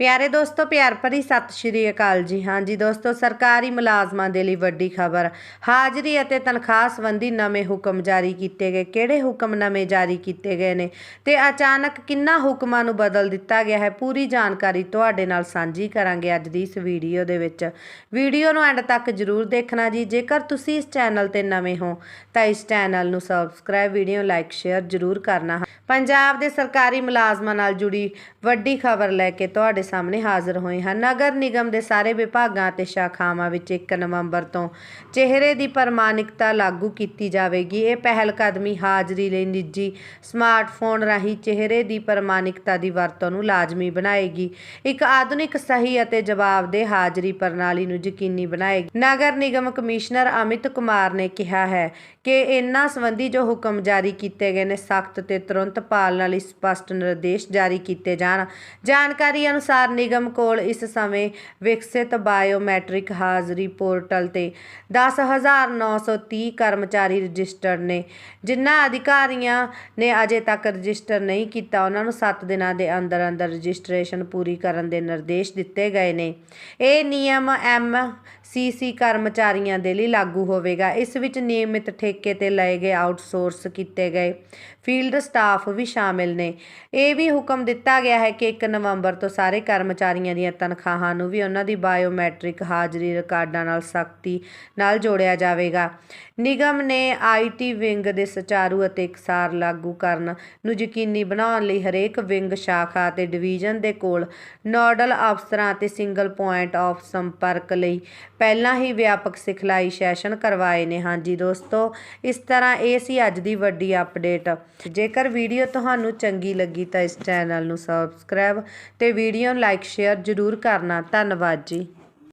ਪਿਆਰੇ ਦੋਸਤੋ, ਪਿਆਰ ਭਰੀ ਸਤਿ ਸ਼੍ਰੀ ਅਕਾਲ ਜੀ। ਹਾਂਜੀ ਦੋਸਤੋ, ਸਰਕਾਰੀ ਮੁਲਾਜ਼ਮਾਂ ਦੇ ਲਈ ਵੱਡੀ ਖਬਰ। ਹਾਜ਼ਰੀ ਅਤੇ ਤਨਖਾਹ ਸੰਬੰਧੀ ਨਵੇਂ ਹੁਕਮ ਜਾਰੀ ਕੀਤੇ ਗਏ। ਕਿਹੜੇ ਹੁਕਮ ਨਵੇਂ ਜਾਰੀ ਕੀਤੇ ਗਏ ਨੇ ਤੇ ਅਚਾਨਕ ਕਿੰਨਾ ਹੁਕਮਾਂ ਨੂੰ ਬਦਲ ਦਿੱਤਾ ਗਿਆ ਹੈ, ਪੂਰੀ ਜਾਣਕਾਰੀ ਤੁਹਾਡੇ ਨਾਲ ਸਾਂਝੀ ਕਰਾਂਗੇ ਅੱਜ ਦੀ ਇਸ ਵੀਡੀਓ ਦੇ ਵਿੱਚ। ਵੀਡੀਓ ਨੂੰ ਐਂਡ ਤੱਕ ਜਰੂਰ ਦੇਖਣਾ ਜੀ। ਜੇਕਰ ਤੁਸੀਂ ਇਸ ਚੈਨਲ ਤੇ ਨਵੇਂ ਹੋ, ਤਾਂ ਇਸ ਚੈਨਲ ਨੂੰ ਸਬਸਕ੍ਰਾਈਬ ਵੀਡੀਓ ਲਾਈਕ ਸ਼ੇਅਰ ਜਰੂਰ ਕਰਨਾ। ਪੰਜਾਬ ਦੇ ਸਰਕਾਰੀ ਮੁਲਾਜ਼ਮਾਂ ਨਾਲ ਜੁੜੀ ਵੱਡੀ ਖਬਰ ਲੈ ਕੇ ਤੁਹਾਡੇ ਸਾਹਮਣੇ ਹਾਜ਼ਰ ਹੋਏ ਹਾਂ। ਨਗਰ ਨਿਗਮ ਦੇ ਸਾਰੇ ਵਿਭਾਗਾਂ ਅਤੇ ਸ਼ਾਖਾਵਾਂ ਵਿੱਚ 1 ਨਵੰਬਰ ਤੋਂ ਚਿਹਰੇ ਦੀ ਪ੍ਰਮਾਣਿਕਤਾ ਲਾਗੂ ਕੀਤੀ ਜਾਵੇਗੀ। ਇਹ ਪਹਿਲ ਕਦਮੀ ਹਾਜ਼ਰੀ ਲਈ ਨਿੱਜੀ ਸਮਾਰਟਫੋਨ ਰਾਹੀਂ ਚਿਹਰੇ ਦੀ ਪ੍ਰਮਾਣਿਕਤਾ ਦੀ ਵਰਤੋਂ ਨੂੰ ਲਾਜ਼ਮੀ ਬਣਾਏਗੀ। ਇੱਕ ਆਧੁਨਿਕ ਸਹੀ ਅਤੇ ਜਵਾਬਦੇਹ ਹਾਜ਼ਰੀ ਪ੍ਰਣਾਲੀ ਨੂੰ ਯਕੀਨੀ ਬਣਾਏਗੀ। ਨਗਰ ਨਿਗਮ ਕਮਿਸ਼ਨਰ ਅਮਿਤ ਕੁਮਾਰ ਨੇ ਕਿਹਾ ਹੈ ਕਿ ਇਹਨਾਂ ਸੰਬੰਧੀ ਜੋ ਹੁਕਮ ਜਾਰੀ ਕੀਤੇ ਗਏ ਨੇ, ਸਖਤ ਤੇ ਤੁਰੰਤ ਪਾਲਣਾ ਲਈ ਸਪਸ਼ਟ ਨਿਰਦੇਸ਼ ਜਾਰੀ ਕੀਤੇ ਜਾਣ। ਜਾਣਕਾਰੀ ਅਨੁਸਾਰ ਨਿਗਮ ਕੋਲ ਇਸ ਸਮੇਂ ਵਿਕਸਿਤ ਬਾਇਓਮੈਟ੍ਰਿਕ ਹਾਜ਼ਰੀ ਪੋਰਟਲ ਤੇ 10930 ਕਰਮਚਾਰੀ ਰਜਿਸਟਰਡ ਨੇ, ਜਿਨ੍ਹਾਂ ਅਧਿਕਾਰੀਆਂ ਨੇ ਅਜੇ ਤੱਕ ਰਜਿਸਟਰ ਨਹੀਂ ਕੀਤਾ, ਉਹਨਾਂ ਨੂੰ 7 ਦਿਨਾਂ ਦੇ ਅੰਦਰ ਅੰਦਰ ਰਜਿਸਟ੍ਰੇਸ਼ਨ ਪੂਰੀ ਕਰਨ ਦੇ ਨਿਰਦੇਸ਼ ਦਿੱਤੇ ਗਏ ਨੇ। ਇਹ ਨਿਯਮ ਐਮ ਸੀਸੀ ਕਰਮਚਾਰੀਆਂ ਦੇ ਲਈ ਲਾਗੂ ਹੋਵੇਗਾ। ਇਸ ਵਿੱਚ ਨਿਯਮਿਤ ਠੇਕੇ ਤੇ ਲਏ ਗਏ ਆਊਟਸੋਰਸ ਕੀਤੇ ਗਏ। ਫੀਲਡ ਸਟਾਫ ਵੀ ਸ਼ਾਮਿਲ ਨੇ। ਇਹ ਵੀ ਹੁਕਮ ਦਿੱਤਾ ਗਿਆ ਹੈ ਕਿ 1 ਨਵੰਬਰ ਤੋਂ ਸਾਰੇ ਕਰਮਚਾਰੀਆਂ ਦੀਆਂ ਤਨਖਾਹਾਂ ਨੂੰ ਵੀ ਉਹਨਾਂ ਦੀ ਬਾਇਓਮੈਟ੍ਰਿਕ ਹਾਜ਼ਰੀ ਰਿਕਾਰਡਾਂ ਨਾਲ ਸਖਤੀ ਨਾਲ ਜੋੜਿਆ ਜਾਵੇਗਾ। ਨਿਗਮ ਨੇ ਆਈਟੀ ਵਿੰਗ ਦੇ ਸੁਚਾਰੂ ਅਤੇ ਇਕਸਾਰ ਲਾਗੂ ਕਰਨ ਨੂੰ ਯਕੀਨੀ ਬਣਾਉਣ ਲਈ ਹਰੇਕ ਵਿੰਗ ਸ਼ਾਖਾ ਅਤੇ ਡਿਵੀਜ਼ਨ ਦੇ ਕੋਲ ਨੋਡਲ ਅਫਸਰਾਂ ਅਤੇ ਸਿੰਗਲ ਪੁਆਇੰਟ ਆਫ ਸੰਪਰਕ ਲਈ ਪਹਿਲਾਂ ਹੀ ਵਿਆਪਕ ਸਿਖਲਾਈ ਸੈਸ਼ਨ ਕਰਵਾਏ ਨੇ। ਹਾਂਜੀ ਦੋਸਤੋ, ਇਸ ਤਰ੍ਹਾਂ ਇਹ ਸੀ ਅੱਜ ਦੀ ਵੱਡੀ ਅਪਡੇਟ। ਜੇਕਰ ਵੀਡੀਓ ਵੀਡੀਓ ਤੁਹਾਨੂੰ ਚੰਗੀ ਲੱਗੀ ਤਾਂ ਇਸ ਚੈਨਲ ਨੂੰ ਸਬਸਕ੍ਰਾਈਬ ਤੇ ਵੀਡੀਓ ਨੂੰ ਲਾਈਕ ਸ਼ੇਅਰ ਜ਼ਰੂਰ ਕਰਨਾ। ਧੰਨਵਾਦ ਜੀ।